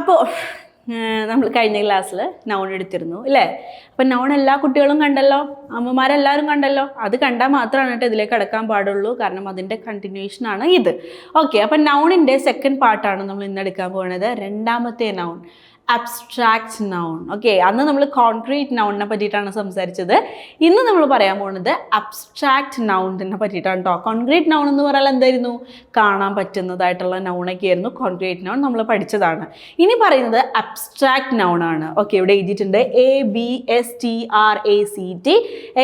അപ്പോൾ നമ്മൾ കഴിഞ്ഞ ക്ലാസ്സിൽ നൗൺ എടുത്തിരുന്നു അല്ലേ അപ്പം നൗൺ എല്ലാ കുട്ടികളും കണ്ടല്ലോ? അമ്മമാരെല്ലാവരും കണ്ടല്ലോ? അത് കണ്ടാൽ മാത്രമാണ് കേട്ടോ ഇതിലേക്ക് കടക്കാൻ പാടുള്ളൂ. കാരണം അതിന്റെ കണ്ടിന്യൂഷനാണ് ഇത്. ഓക്കെ അപ്പം നൗണിന്റെ സെക്കൻഡ് പാർട്ടാണ് നമ്മൾ ഇന്ന് എടുക്കാൻ പോകുന്നത് രണ്ടാമത്തെ നൗൺ അബ്സ്ട്രാക്ട് നൗൺ ഓക്കെ അന്ന് നമ്മൾ കോൺക്രീറ്റ് നൗണിനെ പറ്റിയിട്ടാണ് സംസാരിച്ചത്. ഇന്ന് നമ്മൾ പറയാൻ പോകുന്നത് അബ്സ്ട്രാക്ട് നൗണിനെ പറ്റിയിട്ടാണ് കേട്ടോ കോൺക്രീറ്റ് നൗൺ എന്ന് പറയാൻ എന്തായിരുന്നു? കാണാൻ പറ്റുന്നതായിട്ടുള്ള നൗണൊക്കെ ആയിരുന്നു കോൺക്രീറ്റ് നൗൺ നമ്മൾ പഠിച്ചതാണ്. ഇനി പറയുന്നത് അബ്സ്ട്രാക്ട് നൗൺ ആണ്. ഓക്കെ ഇവിടെ എഴുതിയിട്ടുണ്ട് A B S T R A C T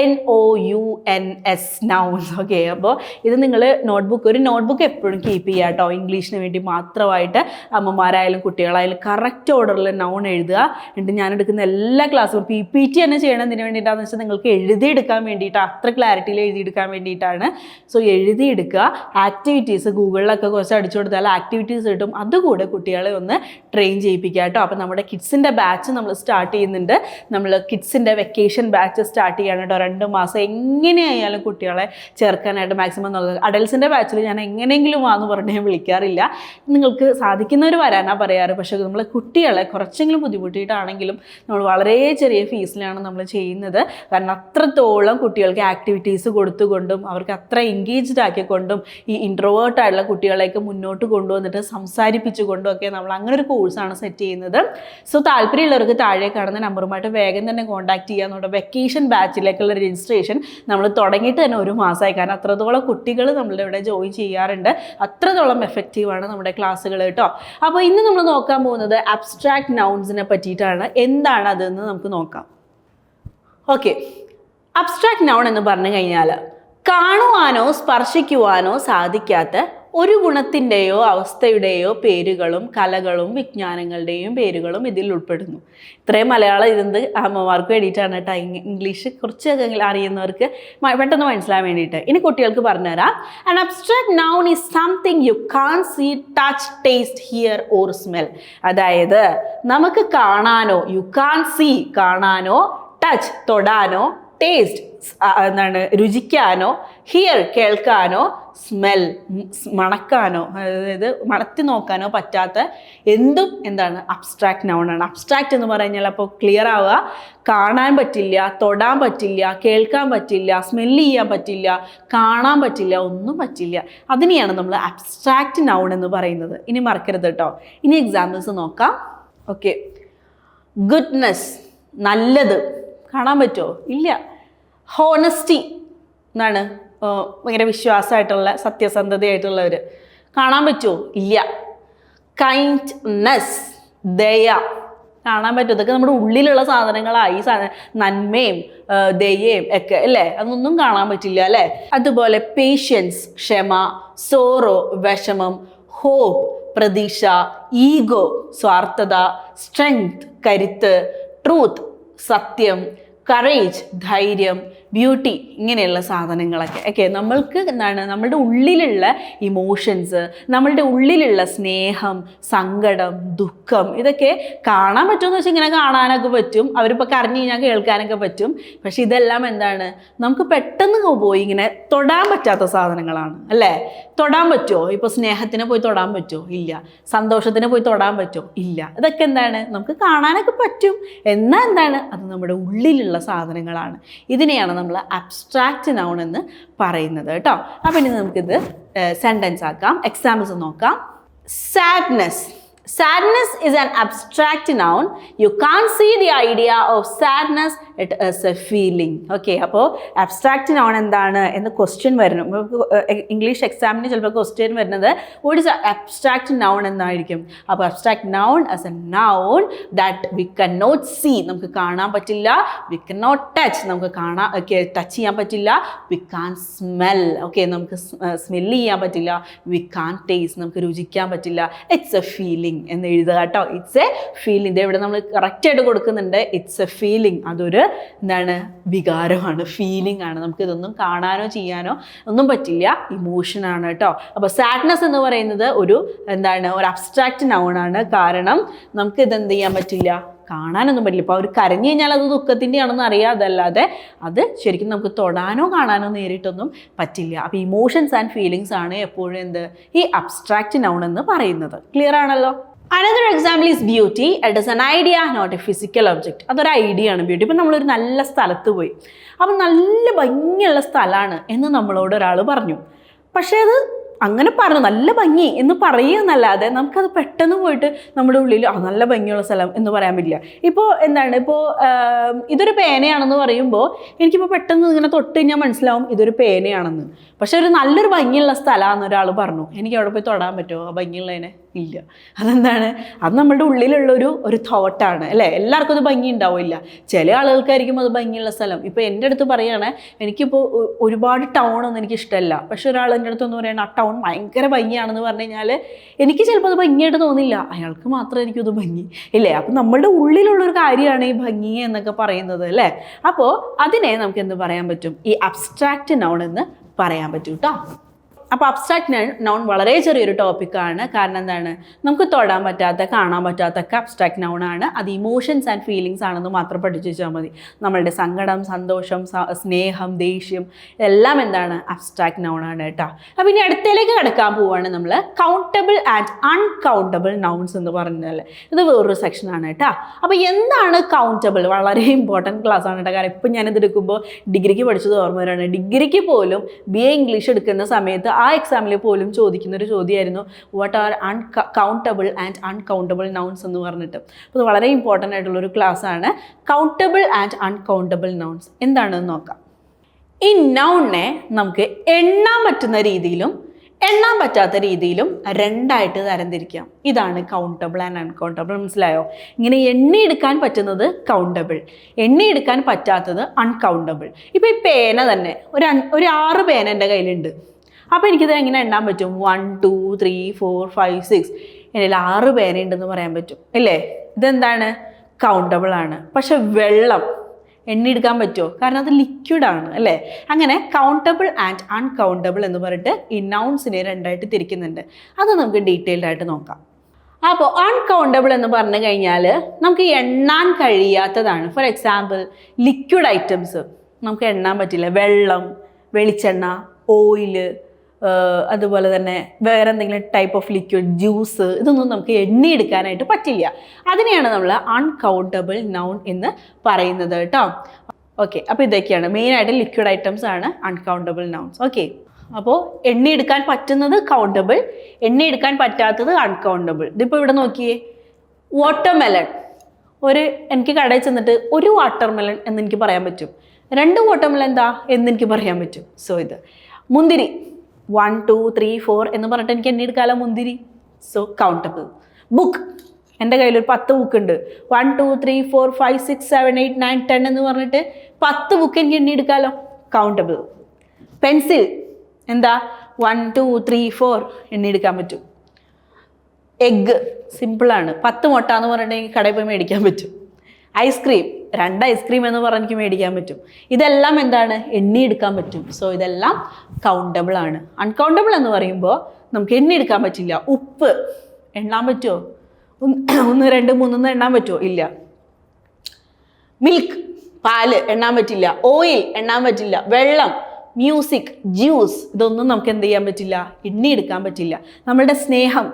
N O U N S noun okay അപ്പോൾ ഇത് നിങ്ങൾ നോട്ട്ബുക്ക് ഒരു നോട്ട്ബുക്ക് എപ്പോഴും കീപ്പ് ചെയ്യുക കേട്ടോ ഇംഗ്ലീഷിന് വേണ്ടി മാത്രമായിട്ട് അമ്മമാരായാലും കുട്ടികളായാലും കറക്റ്റ് ഓർഡറിൽ നൗൺ എഴുതുക. എന്നിട്ട് ഞാൻ എടുക്കുന്ന എല്ലാ ക്ലാസ്സും പി പി ടി തന്നെ ചെയ്യണം ഇതിന് വേണ്ടിയിട്ടാന്ന് വെച്ചാൽ നിങ്ങൾക്ക് എഴുതിയെടുക്കാൻ വേണ്ടിയിട്ട് അത്ര ക്ലാരിറ്റിയിൽ എഴുതിയെടുക്കാൻ വേണ്ടിയിട്ടാണ്. സോ എഴുതിയെടുക്കുക. ആക്ടിവിറ്റീസ് ഗൂഗിളിലൊക്കെ കുറച്ച് അടിച്ചു കൊടുത്താൽ ആക്ടിവിറ്റീസ് കിട്ടും. അതുകൂടെ കുട്ടികളെ ഒന്ന് ട്രെയിൻ ചെയ്യിപ്പിക്കുക കേട്ടോ. അപ്പോൾ നമ്മുടെ കിഡ്സിന്റെ ബാച്ച് നമ്മൾ സ്റ്റാർട്ട് ചെയ്യുന്നുണ്ട്. നമ്മൾ കിഡ്സിന്റെ വെക്കേഷൻ ബാച്ച് സ്റ്റാർട്ട് ചെയ്യണം കേട്ടോ. രണ്ട് മാസം എങ്ങനെയായാലും കുട്ടികളെ ചേർക്കാനായിട്ട് മാക്സിമം നോക്കുക. അഡൽസിന്റെ ബാച്ചിൽ ഞാൻ എങ്ങനെയെങ്കിലും വാന്ന് പറഞ്ഞ് ഞാൻ വിളിക്കാറില്ല. നിങ്ങൾക്ക് സാധിക്കുന്നവർ വരാനാണ് പറയാറ്. പക്ഷേ നമ്മൾ കുട്ടികളെ കുറച്ചെങ്കിലും ബുദ്ധിമുട്ടിയിട്ടാണെങ്കിലും നമ്മൾ വളരെ ചെറിയ ഫീസിലാണ് നമ്മൾ ചെയ്യുന്നത്. കാരണം അത്രത്തോളം കുട്ടികൾക്ക് ആക്ടിവിറ്റീസ് കൊടുത്തുകൊണ്ടും അവർക്ക് അത്ര എൻഗേജ്ഡ് ആക്കിക്കൊണ്ടും ഈ ഇൻട്രോവേർട്ട് കുട്ടികളെയൊക്കെ മുന്നോട്ട് കൊണ്ടുവന്നിട്ട് സംസാരിപ്പിച്ചുകൊണ്ടും ഒക്കെ നമ്മൾ അങ്ങനെ ഒരു കോഴ്സാണ് സെറ്റ് ചെയ്യുന്നത്. സോ താല്പര്യമുള്ളവർക്ക് താഴെ കാണുന്ന നമ്പറുമായിട്ട് വേഗം തന്നെ കോൺടാക്ട് ചെയ്യുക വെക്കേഷൻ ബാച്ചിലേക്കുള്ള രജിസ്ട്രേഷൻ നമ്മൾ തുടങ്ങിയിട്ട് തന്നെ ഒരു മാസമായി. കാരണം അത്രത്തോളം കുട്ടികൾ നമ്മളുടെ ഇവിടെ ജോയിൻ ചെയ്യാറുണ്ട്. അത്രത്തോളം എഫക്റ്റീവാണ് നമ്മുടെ ക്ലാസ്സുകൾ കേട്ടോ. അപ്പോൾ ഇന്ന് നമ്മൾ നോക്കാൻ പോകുന്നത് അബ്സ്ട്രാക്ട് നൗൺസിനെ പറ്റിയിട്ടാണ് എന്താണ് അതെന്ന് നമുക്ക് നോക്കാം. ഓക്കെ അബ്സ്ട്രാക്ട് നൗൺ എന്ന് പറഞ്ഞു കഴിഞ്ഞാൽ കാണുവാനോ സ്പർശിക്കുവാനോ സാധിക്കാത്ത ഒരു ഗുണത്തിന്റെയോ അവസ്ഥയുടെയോ പേരുകളും കലകളും വിജ്ഞാനങ്ങളുടെയും പേരുകളും ഇതിൽ ഉൾപ്പെടുന്നു. ഇത്രയും മലയാളം ഇരുന്ന് അമ്മമാർക്ക് വേണ്ടിയിട്ടാണ് കേട്ടോ ഇംഗ്ലീഷ് കുറച്ചൊക്കെ അറിയുന്നവർക്ക് പെട്ടെന്ന് മനസ്സിലാൻ വേണ്ടിയിട്ട്. ഇനി കുട്ടികൾക്ക് പറഞ്ഞുതരാം. An abstract noun is something you can see touch taste hear or smell അതായത് നമുക്ക് കാണാനോ യു കാൺ സീ കാണാനോ ടച്ച് തൊടാനോ ടേസ്റ്റ് എന്താണ് രുചിക്കാനോ ഹിയർ കേൾക്കാനോ സ്മെൽ മണക്കാനോ അതായത് മണത്തി നോക്കാനോ പറ്റാത്ത എന്തും എന്താണ് അബ്സ്ട്രാക്ട് നൗണാണ് അബ്സ്ട്രാക്റ്റ് എന്ന് പറഞ്ഞു കഴിഞ്ഞാൽ അപ്പോൾ ക്ലിയർ ആവുക കാണാൻ പറ്റില്ല തൊടാൻ പറ്റില്ല കേൾക്കാൻ പറ്റില്ല സ്മെല്ല് ചെയ്യാൻ പറ്റില്ല കാണാൻ പറ്റില്ല ഒന്നും പറ്റില്ല. അതിനെയാണ് നമ്മൾ അബ്സ്ട്രാക്റ്റ് നൗൺ എന്ന് പറയുന്നത്. ഇനി മറക്കരുത് കേട്ടോ ഇനി എക്സാമ്പിൾസ് നോക്കാം. ഓക്കെ ഗുഡ്നെസ് നല്ലത്. കാണാൻ പറ്റുമോ? ഇല്ല. ഹോണസ്റ്റി എന്നാണ് ഭയങ്കര വിശ്വാസമായിട്ടുള്ള സത്യസന്ധതയായിട്ടുള്ളവർ കാണാൻ പറ്റുമോ? ഇല്ല. കൈൻഡ്നെസ് ദയ. കാണാൻ പറ്റും. ഇതൊക്കെ നമ്മുടെ ഉള്ളിലുള്ള സാധനങ്ങളായി നന്മയും ദയയും ഒക്കെ അല്ലേ? അതൊന്നും കാണാൻ പറ്റില്ല അല്ലേ? അതുപോലെ പേഷ്യൻസ് ക്ഷമ സോറോ വിഷമം ഹോപ്പ് പ്രതീക്ഷ ഈഗോ സ്വാർത്ഥത സ്ട്രെങ്ത് കരുത്ത് ട്രൂത്ത് സത്യം കറേജ് ധൈര്യം ബ്യൂട്ടി ഇങ്ങനെയുള്ള സാധനങ്ങളൊക്കെ. ഓക്കെ നമ്മൾക്ക് എന്താണ്? നമ്മളുടെ ഉള്ളിലുള്ള ഇമോഷൻസ് നമ്മളുടെ ഉള്ളിലുള്ള സ്നേഹം സങ്കടം ദുഃഖം ഇതൊക്കെ കാണാൻ പറ്റുമെന്ന് വെച്ചാൽ ഇങ്ങനെ കാണാനൊക്കെ പറ്റും. അവരിപ്പോൾ കരഞ്ഞു കഴിഞ്ഞാൽ കേൾക്കാനൊക്കെ പറ്റും. പക്ഷെ ഇതെല്ലാം എന്താണ്? നമുക്ക് പെട്ടെന്ന് പോയി ഇങ്ങനെ തൊടാൻ പറ്റാത്ത സാധനങ്ങളാണ്. അല്ലേ? തൊടാൻ പറ്റുമോ ഇപ്പോൾ സ്നേഹത്തിന് പോയി തൊടാൻ പറ്റുമോ ഇല്ല. സന്തോഷത്തിന് പോയി തൊടാൻ പറ്റുമോ ഇല്ല. ഇതൊക്കെ എന്താണ്? നമുക്ക് കാണാനൊക്കെ പറ്റും. എന്നാൽ എന്താണ്? അത് നമ്മുടെ ഉള്ളിലുള്ള സാധനങ്ങളാണ്. ഇതിനെയാണ് നമ്മൾ അബ്സ്ട്രാക്റ്റ് നൗൺ എന്ന് പറയുന്നത് കേട്ടോ. അപ്പം ഇനി നമുക്കിത് സെന്റൻസ് ആക്കാം. എക്സാമ്പിൾസ് നോക്കാം. Sadness sadness is an abstract noun you can see the idea of sadness it is a feeling okay അപ്പോൾ അബ്സ്ട്രാക്റ്റ് നൗൺ എന്താണ് എന്ന് ക്വസ്റ്റ്യൻ വരണം ഇംഗ്ലീഷ് എക്സാമിന് ചിലപ്പോൾ ക്വസ്റ്റ്യൻ വരുന്നത് വോട്ട് ഇസ് അബ്സ്ട്രാക്റ്റ് നൗൺ എന്നായിരിക്കും. അപ്പോൾ abstract noun as a noun that we can not see നമുക്ക് കാണാൻ പറ്റില്ല. വി കൻ നോട്ട് ടച്ച് നമുക്ക് കാണാൻ ടച്ച് ചെയ്യാൻ പറ്റില്ല. വി കാൻ സ്മെൽ ഓക്കെ നമുക്ക് സ്മെല്ല് ചെയ്യാൻ പറ്റില്ല. വി കാൻ ടേസ്റ്റ് നമുക്ക് രുചിക്കാൻ പറ്റില്ല. ഇറ്റ്സ് എ ഫീലിംഗ് എന്ന് എഴുതുക കേട്ടോ. ഇറ്റ്സ് എ ഫീലിംഗ് ഇത് നമ്മൾ കറക്റ്റായിട്ട് കൊടുക്കുന്നുണ്ട്? ഇറ്റ്സ് എ ഫീലിംഗ് അതൊരു എന്താണ് വികാരമാണ് ഫീലിംഗ് ആണ്. നമുക്ക് ഇതൊന്നും കാണാനോ ചെയ്യാനോ ഒന്നും പറ്റില്ല. ഇമോഷനാണ് കേട്ടോ. അപ്പോൾ സാഡ്നെസ് എന്ന് പറയുന്നത് ഒരു എന്താണ് ഒരു അബ്സ്ട്രാക്റ്റ് നൗണാണ് കാരണം നമുക്ക് ഇതെന്ത് ചെയ്യാൻ പറ്റില്ല? കാണാനൊന്നും പറ്റില്ല. ഇപ്പോൾ അവർ കരഞ്ഞു കഴിഞ്ഞാൽ അത് ദുഃഖത്തിന്റെ ആണെന്ന് അറിയാതല്ലാതെ അത് ശരിക്കും നമുക്ക് തൊടാനോ കാണാനോ നേരിട്ടൊന്നും പറ്റില്ല. അപ്പോൾ ഇമോഷൻസ് ആൻഡ് ഫീലിങ്സ് ആണ് എപ്പോഴും എന്ത്? ഈ അബ്സ്ട്രാക്റ്റ് നൗൺ എന്ന് പറയുന്നത്. ക്ലിയർ ആണല്ലോ? Another example is beauty it is an idea not a physical object അതൊരു ഐഡിയ ആണ് ബ്യൂട്ടി ഇപ്പം നമ്മളൊരു നല്ല സ്ഥലത്ത് പോയി. അപ്പം നല്ല ഭംഗിയുള്ള സ്ഥലമാണ് എന്ന് നമ്മളോട് ഒരാൾ പറഞ്ഞു. പക്ഷേ അത് അങ്ങനെ പറഞ്ഞു നല്ല ഭംഗി എന്ന് പറയുന്നല്ലാതെ നമുക്കത് പെട്ടെന്ന് പോയിട്ട് നമ്മുടെ ഉള്ളിൽ ആ നല്ല ഭംഗിയുള്ള സ്ഥലം എന്ന് പറയാൻ പറ്റില്ല. ഇപ്പോൾ എന്താണ്? ഇപ്പോൾ ഇതൊരു പേനയാണെന്ന് പറയുമ്പോൾ എനിക്കിപ്പോൾ പെട്ടെന്ന് ഇങ്ങനെ തൊട്ട് കഴിഞ്ഞാൽ മനസ്സിലാവും ഇതൊരു പേനയാണെന്ന്. പക്ഷെ ഒരു നല്ലൊരു ഭംഗിയുള്ള സ്ഥലമാണെന്ന് ഒരാൾ പറഞ്ഞു. എനിക്ക് അവിടെ പോയി തൊടാൻ പറ്റുമോ ആ ഭംഗിയുള്ളതിനെ? ഇല്ല. അതെന്താണ്? അത് നമ്മളുടെ ഉള്ളിലുള്ളൊരു ഒരു തോട്ടാണ് അല്ലേ? എല്ലാവർക്കും അത് ഭംഗി ഉണ്ടാവില്ല. ചില ആളുകൾക്കായിരിക്കും അത് ഭംഗിയുള്ള സ്ഥലം. ഇപ്പോൾ എന്റെ അടുത്ത് പറയുകയാണെ എനിക്കിപ്പോൾ ഒരുപാട് ടൗൺ ഒന്നും എനിക്ക് ഇഷ്ടമല്ല പക്ഷെ ഒരാൾ എന്റെ അടുത്ത് ഒന്ന് പറയുകയാണ് ആ ടൗൺ ഭയങ്കര ഭംഗിയാണെന്ന് പറഞ്ഞു കഴിഞ്ഞാൽ എനിക്ക് ചിലപ്പോൾ അത് ഭംഗിയായിട്ട് തോന്നില്ല. അയാൾക്ക് മാത്രമേ എനിക്കത് ഭംഗി ഇല്ലേ. അപ്പം നമ്മളുടെ ഉള്ളിലുള്ളൊരു കാര്യമാണ് ഈ ഭംഗി എന്നൊക്കെ പറയുന്നത് അല്ലേ? അപ്പോൾ അതിനെ നമുക്ക് എന്ത് പറയാൻ പറ്റും? ഈ അബ്സ്ട്രാക്റ്റ് നൗൺ എന്ന് പറയാൻ പറ്റൂട്ടോ? കേട്ടോ അപ്പോൾ അബ്സ്ട്രാക്ട് നൗൺ വളരെ ചെറിയൊരു ടോപ്പിക്കാണ് കാരണം എന്താണ്? നമുക്ക് തൊടാൻ പറ്റാത്ത കാണാൻ പറ്റാത്ത ഒക്കെ അബ്സ്ട്രാക്ട് നൗൺ ആണ്. അത് ഇമോഷൻസ് ആൻഡ് ഫീലിങ്സ് ആണെന്ന് മാത്രം പഠിച്ചു വെച്ചാൽ മതി. നമ്മളുടെ സങ്കടം സന്തോഷം സ്നേഹം ദേഷ്യം എല്ലാം എന്താണ്? അബ്സ്ട്രാക്ട് നൗൺ ആണ് കേട്ടോ. അപ്പോൾ ഇനി അടുത്തേക്ക് കിടക്കാൻ പോവുകയാണ് നമ്മൾ കൗണ്ടബിൾ ആൻഡ് അൺകൗണ്ടബിൾ നൗൺസ് എന്ന് പറഞ്ഞാൽ ഇത് വേറൊരു സെക്ഷനാണ് കേട്ടോ. അപ്പോൾ എന്താണ് കൗണ്ടബിൾ വളരെ ഇമ്പോർട്ടന്റ് ക്ലാസ് ആണ് കേട്ടോ. കാരണം ഇപ്പം ഞാനിത് എടുക്കുമ്പോൾ ഡിഗ്രിക്ക് പഠിച്ചത് ഓർമ്മ വരാണ്. ഡിഗ്രിക്ക് പോലും ബി എ ഇംഗ്ലീഷ് എടുക്കുന്ന സമയത്ത് ആ എക്സാമിൽ പോലും ചോദിക്കുന്ന ഒരു ചോദ്യമായിരുന്നു what are uncountable and uncountable nouns എന്ന് പറഞ്ഞിട്ട്. അപ്പോൾ വളരെ ഇമ്പോർട്ടന്റ് ആയിട്ടുള്ളൊരു ക്ലാസ് ആണ് കൗണ്ടബിൾ ആൻഡ് അൺകൗണ്ടബിൾ നൗൺസ് എന്താണെന്ന് നോക്കാം. ഈ നൗണിനെ നമുക്ക് എണ്ണാൻ പറ്റുന്ന രീതിയിലും എണ്ണാൻ പറ്റാത്ത രീതിയിലും രണ്ടായിട്ട് തരംതിരിക്കാം. ഇതാണ് കൗണ്ടബിൾ ആൻഡ് അൺകൗണ്ടബിൾ മനസ്സിലായോ? ഇങ്ങനെ എണ്ണിയെടുക്കാൻ പറ്റുന്നത് കൗണ്ടബിൾ എണ്ണിയെടുക്കാൻ പറ്റാത്തത് അൺകൗണ്ടബിൾ ഇപ്പോൾ ഈ പേന തന്നെ ഒരു ഒരു ആറ് പേന എന്റെ കയ്യിലുണ്ട്. അപ്പോൾ എനിക്കിത് എങ്ങനെ എണ്ണാൻ പറ്റും? One two three four five six എന്നിൽ ആറ് പേരുണ്ടെന്ന് പറയാൻ പറ്റും. അല്ലേ ഇതെന്താണ്? കൗണ്ടബിൾ ആണ്. പക്ഷെ വെള്ളം എണ്ണിയെടുക്കാൻ പറ്റുമോ? കാരണം അത് ലിക്വിഡാണ് അല്ലേ? അങ്ങനെ കൗണ്ടബിൾ ആൻഡ് അൺകൗണ്ടബിൾ എന്ന് പറഞ്ഞിട്ട് ഈ നൗൺസിനെ രണ്ടായിട്ട് തിരിക്കുന്നുണ്ട്. അത് നമുക്ക് ഡീറ്റെയിൽഡ് ആയിട്ട് നോക്കാം. അപ്പോൾ അൺകൗണ്ടബിൾ എന്ന് പറഞ്ഞു കഴിഞ്ഞാൽ നമുക്ക് എണ്ണാൻ കഴിയാത്തതാണ്. ഫോർ എക്സാമ്പിൾ ലിക്വിഡ് ഐറ്റംസ് നമുക്ക് എണ്ണാൻ പറ്റില്ല. വെള്ളം വെളിച്ചെണ്ണ ഓയിൽ അതുപോലെ തന്നെ വേറെ എന്തെങ്കിലും ടൈപ്പ് ഓഫ് ലിക്വിഡ് ജ്യൂസ് ഇതൊന്നും നമുക്ക് എണ്ണിയെടുക്കാനായിട്ട് പറ്റില്ല. അതിനെയാണ് നമ്മൾ അൺകൗണ്ടബിൾ നൗൺ എന്ന് പറയുന്നത് കേട്ടോ. ഓക്കെ അപ്പോൾ ഇതൊക്കെയാണ്. മെയിനായിട്ട് ലിക്വിഡ് ഐറ്റംസ് ആണ് അൺകൗണ്ടബിൾ നൗൺസ് ഓക്കെ അപ്പോൾ എണ്ണിയെടുക്കാൻ പറ്റുന്നത് കൗണ്ടബിൾ എണ്ണിയെടുക്കാൻ പറ്റാത്തത് അൺകൗണ്ടബിൾ ഇതിപ്പോൾ ഇവിടെ നോക്കിയേ. വാട്ടർമെലൺ ഒരു എനിക്ക് കടയിൽ ചെന്നിട്ട് ഒരു വാട്ടർമെലൺ എന്ന് എനിക്ക് പറയാൻ പറ്റും. രണ്ട് വാട്ടർമെലൺ എന്താ എന്ന് എനിക്ക് പറയാൻ പറ്റും. സോ ഇത്. മുന്തിരി. വൺ ടു ത്രീ ഫോർ എന്ന് പറഞ്ഞിട്ട് എനിക്ക് എണ്ണിയെടുക്കാലോ മുന്തിരി? സോ കൗണ്ടബിൾ ബുക്ക് എന്റെ കയ്യിൽ ഒരു പത്ത് ബുക്ക് ഉണ്ട്. One two three four five six seven eight nine ten എന്ന് പറഞ്ഞിട്ട് പത്ത് ബുക്ക് എനിക്ക് എണ്ണിയെടുക്കാലോ കൗണ്ടബിൾ പെൻസിൽ എന്താ? വൺ ടു ത്രീ ഫോർ എണ്ണിയെടുക്കാൻ പറ്റും. എഗ്ഗ് സിമ്പിളാണ് പത്ത് മുട്ട എന്ന് പറഞ്ഞിട്ടുണ്ടെങ്കിൽ കടയിൽ പോയി മേടിക്കാൻ പറ്റും. ഐസ്ക്രീം രണ്ട് ഐസ്ക്രീം എന്ന് പറഞ്ഞ് എനിക്ക് മേടിക്കാൻ പറ്റും. ഇതെല്ലാം എന്താണ്? എണ്ണി എണ്ണിയെടുക്കാൻ പറ്റും. സോ ഇതെല്ലാം കൗണ്ടബിൾ ആണ്. അൺകൗണ്ടബിൾ എന്ന് പറയുമ്പോൾ നമുക്ക് എണ്ണി എണ്ണിയെടുക്കാൻ പറ്റില്ല. ഉപ്പ് എണ്ണാൻ പറ്റുമോ ഒന്ന് രണ്ട് മൂന്നൊന്ന് എണ്ണാൻ പറ്റുമോ ഇല്ല. മിൽക്ക് പാൽ എണ്ണാൻ പറ്റില്ല. ഓയിൽ എണ്ണാൻ പറ്റില്ല. വെള്ളം മ്യൂസിക് ജ്യൂസ് ഇതൊന്നും നമുക്ക് എന്ത് ചെയ്യാൻ പറ്റില്ല? എണ്ണി എണ്ണിയെടുക്കാൻ പറ്റില്ല. നമ്മളുടെ സ്നേഹം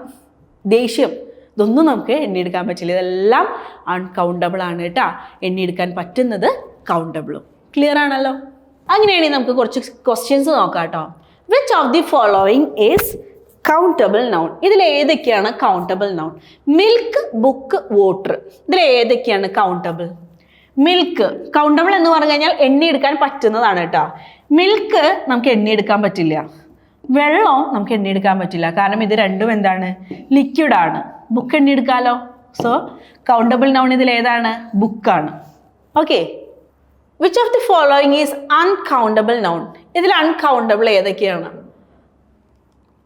ദേഷ്യം ഇതൊന്നും നമുക്ക് എണ്ണിയെടുക്കാൻ പറ്റില്ല. ഇതെല്ലാം അൺകൗണ്ടബിൾ ആണ് കേട്ടോ. എണ്ണിയെടുക്കാൻ പറ്റുന്നത് കൗണ്ടബിളും ക്ലിയർ ആണല്ലോ? അങ്ങനെയാണെങ്കിൽ നമുക്ക് കുറച്ച് ക്വസ്റ്റ്യൻസ് നോക്കാം കേട്ടോ. Which of the following is countable noun ഇതിൽ ഏതൊക്കെയാണ് countable noun milk book water ഇതിൽ ഏതൊക്കെയാണ് കൗണ്ടബിൾ മിൽക്ക് കൗണ്ടബിൾ എന്ന് പറഞ്ഞു കഴിഞ്ഞാൽ എണ്ണിയെടുക്കാൻ പറ്റുന്നതാണ് കേട്ടോ. മിൽക്ക് നമുക്ക് എണ്ണിയെടുക്കാൻ പറ്റില്ല. വെള്ളം നമുക്ക് എണ്ണിയെടുക്കാൻ പറ്റില്ല. കാരണം ഇത് രണ്ടും എന്താണ്? ലിക്വിഡ് ആണ്. ബുക്ക് എണ്ണിയെടുക്കാലോ? സോ കൗണ്ടബിൾ നൗൺ ഇതിൽ ഏതാണ്? ബുക്കാണ് okay which of the following is uncountable noun ഇതിൽ അൺകൗണ്ടബിൾ ഏതൊക്കെയാണ്?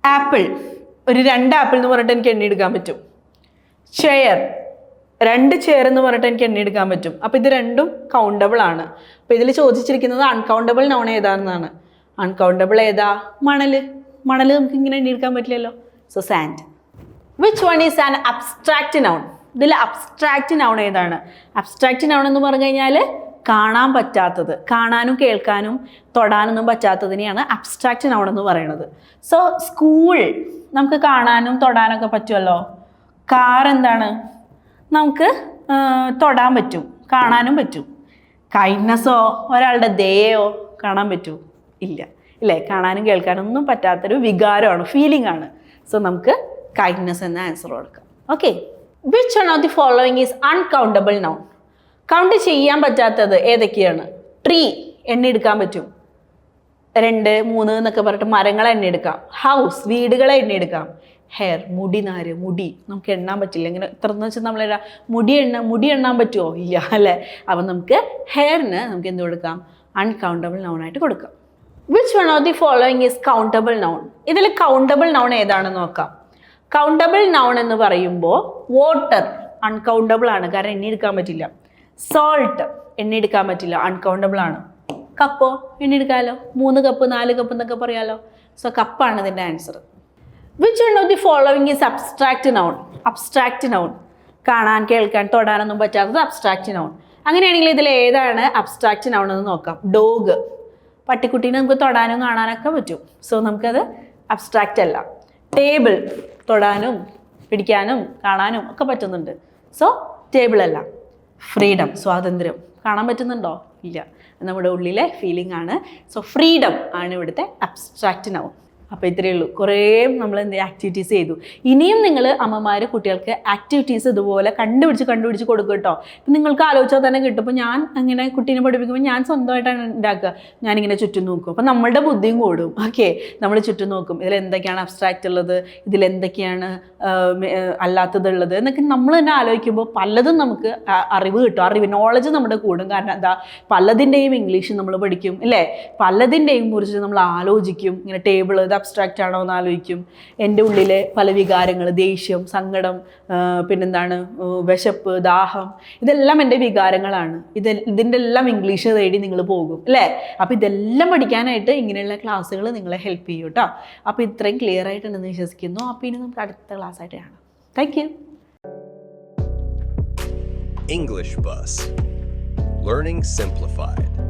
ആപ്പിൾ. ഒരു രണ്ട് ആപ്പിൾ എന്ന് പറഞ്ഞിട്ട് എനിക്ക് എണ്ണിയെടുക്കാൻ പറ്റും. ചെയർ രണ്ട് ചെയർ എന്ന് പറഞ്ഞിട്ട് എനിക്ക് എണ്ണിയെടുക്കാൻ പറ്റും. അപ്പോൾ ഇത് രണ്ടും കൗണ്ടബിൾ ആണ്. അപ്പോൾ ഇതിൽ ചോദിച്ചിരിക്കുന്നത് അൺകൗണ്ടബിൾ നൗൺ ഏതാണെന്നാണ്. അൺകൗണ്ടബിൾ ഏതാ? മണൽ. മണൽ നമുക്ക് ഇങ്ങനെ എണ്ണിയെടുക്കാൻ പറ്റില്ലല്ലോ. So sand which one is an abstract noun ഇതിൽ അബ്സ്ട്രാക്റ്റ് നൗൺ ഏതാണ്? അബ്സ്ട്രാക്റ്റ് നൗൺ എന്ന് പറഞ്ഞു കഴിഞ്ഞാൽ കാണാൻ പറ്റാത്തത്. കാണാനും കേൾക്കാനും തൊടാനൊന്നും പറ്റാത്തതിനെയാണ് അബ്സ്ട്രാക്റ്റ് നൗൺ എന്ന് പറയുന്നത്. സോ സ്കൂൾ നമുക്ക് കാണാനും തൊടാനൊക്കെ പറ്റുമല്ലോ? കാർ എന്താണ്? നമുക്ക് തൊടാൻ പറ്റും. കാണാനും പറ്റും. കൈൻഡ്നെസ്സോ ഒരാളുടെ ദയോ കാണാൻ പറ്റുമോ ഇല്ല. ഇല്ലേ? കാണാനും കേൾക്കാനും ഒന്നും പറ്റാത്തൊരു വികാരമാണ് ഫീലിംഗ് ആണ്. സോ നമുക്ക് കൈൻഡ്നെസ് എന്ന ആൻസർ കൊടുക്കാം. Okay which one of the following is uncountable noun count ചെയ്യാൻ പറ്റാത്തത് ഏതൊക്കെയാണ്? ട്രീ എണ്ണിയെടുക്കാൻ പറ്റും. രണ്ട് മൂന്ന് എന്നൊക്കെ പറഞ്ഞിട്ട് മരങ്ങളെ എണ്ണിയെടുക്കാം ഹൗസ് വീടുകളെ എണ്ണിയെടുക്കാം ഹെയർ മുടി നാര് മുടി. നമുക്ക് എണ്ണാൻ പറ്റില്ല. ഇങ്ങനെ ഇത്ര എന്ന് വെച്ചാൽ നമ്മൾ മുടി എണ്ണ മുടി എണ്ണാൻ പറ്റുമോ? ഇല്ല അല്ലേ? അപ്പം നമുക്ക് ഹെയറിന് നമുക്ക് എന്ത് കൊടുക്കാം? അൺകൗണ്ടബിൾ നൗണായിട്ട് കൊടുക്കാം. Which one of the following is countable noun ഇതിൽ കൗണ്ടബിൾ നൗൺ ഏതാണെന്ന് നോക്കാം. കൗണ്ടബിൾ നൗൺ എന്ന് പറയുമ്പോൾ വാട്ടർ അൺകൗണ്ടബിൾ ആണ്. കാരണം എണ്ണിയെടുക്കാൻ പറ്റില്ല. സോൾട്ട് എണ്ണിയെടുക്കാൻ പറ്റില്ല. അൺകൗണ്ടബിൾ ആണ്. കപ്പോ? എണ്ണിയെടുക്കാമല്ലോ മൂന്ന് കപ്പ് നാല് കപ്പ് എന്നൊക്കെ പറയാമല്ലോ സോ കപ്പാണ് ഇതിന്റെ answer which one of the following is abstract noun abstract noun കാണാൻ കേൾക്കാൻ തൊടാനൊന്നും പറ്റാത്തത് അബ്സ്ട്രാക്റ്റ് നൗൺ അങ്ങനെയാണെങ്കിൽ ഇതിൽ ഏതാണ് അബ്സ്ട്രാക്റ്റ് നൗൺ എന്ന് നോക്കാം. ഡോഗ് പട്ടിക്കുട്ടീനെ നമുക്ക് തൊടാനും കാണാനൊക്കെ പറ്റും. സോ നമുക്കത് അബ്സ്ട്രാക്റ്റ് അല്ല. ടേബിൾ തൊടാനും പിടിക്കാനും കാണാനും ഒക്കെ പറ്റുന്നുണ്ട്. സോ ടേബിൾ അല്ല. ഫ്രീഡം സ്വാതന്ത്ര്യം കാണാൻ പറ്റുന്നുണ്ടോ? ഇല്ല. നമ്മുടെ ഉള്ളിലെ ഫീലിംഗ് ആണ്. സോ ഫ്രീഡം ആണ് ഇവിടുത്തെ അബ്സ്ട്രാക്റ്റിനാവും അപ്പോൾ ഇത്രയേ ഉള്ളൂ. കുറേ നമ്മൾ എന്ത് ആക്ടിവിറ്റീസ് ചെയ്തു. ഇനിയും നിങ്ങൾ അമ്മമാർ കുട്ടികൾക്ക് ആക്ടിവിറ്റീസ് ഇതുപോലെ കണ്ടുപിടിച്ച് കണ്ടുപിടിച്ച് കൊടുക്കും കേട്ടോ. ഇപ്പം നിങ്ങൾക്ക് ആലോചിച്ചാൽ തന്നെ കിട്ടും. അപ്പോൾ ഞാൻ അങ്ങനെ കുട്ടീനെ പഠിപ്പിക്കുമ്പോൾ ഞാൻ സ്വന്തമായിട്ടാണ് ഉണ്ടാക്കുക ഞാനിങ്ങനെ ചുറ്റും നോക്കും. അപ്പോൾ നമ്മളുടെ ബുദ്ധിയും കൂടും. ഓക്കെ? നമ്മൾ ചുറ്റും നോക്കും. ഇതിൽ എന്തൊക്കെയാണ് അബ്സ്ട്രാക്റ്റ് ഉള്ളത്? ഇതിലെന്തൊക്കെയാണ് അല്ലാത്തതുള്ളത്? എന്നൊക്കെ നമ്മൾ തന്നെ ആലോചിക്കുമ്പോൾ പലതും നമുക്ക് അറിവ് കിട്ടും. അറിവ് നോളജ് നമ്മുടെ കൂടും. കാരണം എന്താ? പലതിന്റെയും ഇംഗ്ലീഷ് നമ്മൾ പഠിക്കും അല്ലേ? പലതിന്റെയും കുറിച്ച് നമ്മൾ ആലോചിക്കും. ഇങ്ങനെ ടേബിൾ ഇത് അബ്സ്ട്രാക്റ്റ് ആണോ എന്ന് ആലോചിക്കും. എന്റെ ഉള്ളിലെ പല വികാരങ്ങൾ ദേഷ്യം സങ്കടം പിന്നെന്താണ് വിശപ്പ് ദാഹം ഇതെല്ലാം എന്റെ വികാരങ്ങളാണ്. ഇത് ഇതിന്റെ എല്ലാം ഇംഗ്ലീഷ് തേടി നിങ്ങൾ പോകും അല്ലേ? അപ്പോൾ ഇതെല്ലാം പഠിക്കാനായിട്ട് ഇങ്ങനെയുള്ള ക്ലാസ്സുകൾ നിങ്ങളെ ഹെൽപ്പ് ചെയ്യും കേട്ടോ. അപ്പോൾ ഇത്രയും ക്ലിയർ ആയിട്ടുണ്ടെന്ന് വിശ്വസിക്കുന്നു. അപ്പോൾ ഇനി നമുക്ക് അടുത്ത ക്ലാസ് ആയിട്ട് കാണാം. Thank you English Bus. Learning Simplified.